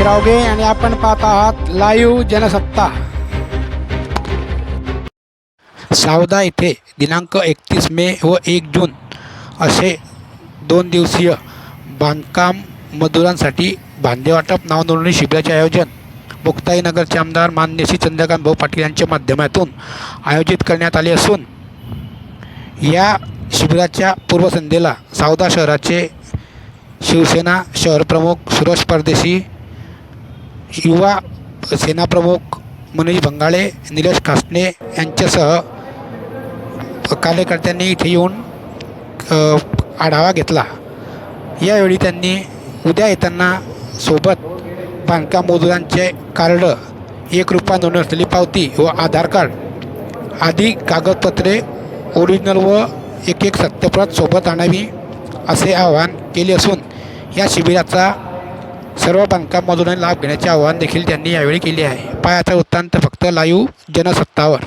रावगे आणि आपण पाहत आहात लाईव्ह जनसत्ता. सावदा येथे दिनांक एकतीस मे व एक जून असे दोन दिवसीय बांधकाम मजुरांसाठी भांदेवाटप नावनोंदणी शिबिराचे आयोजन मुक्ताईनगरचे आमदार मान्य श्री चंद्रकांत भाऊ पाटील यांच्या माध्यमातून आयोजित करण्यात आले असून या शिबिराच्या पूर्वसंध्येला सावदा शहराचे शिवसेना शहरप्रमुख सुरेश परदेशी युवा सेनाप्रमुख मनोज भंगाळे निलेश कासने यांच्यासह कार्यकर्त्यांनी इथे येऊन आढावा घेतला. यावेळी त्यांनी उद्या येताना सोबत बांधकाम मजुरांचे कार्ड एक रुपया नोंदणी असलेली पावती व आधार कार्ड आदी कागदपत्रे ओरिजिनल व एक एक सत्यप्रत सोबत आणावी असे आवाहन केले असून या शिबिराचा सर्व बँकांमधूनही लाभ घेण्याचे आवाहन देखील त्यांनी यावेळी केले आहे. पायाचा वृत्तांत फक्त लाईव्ह जनसत्तावर.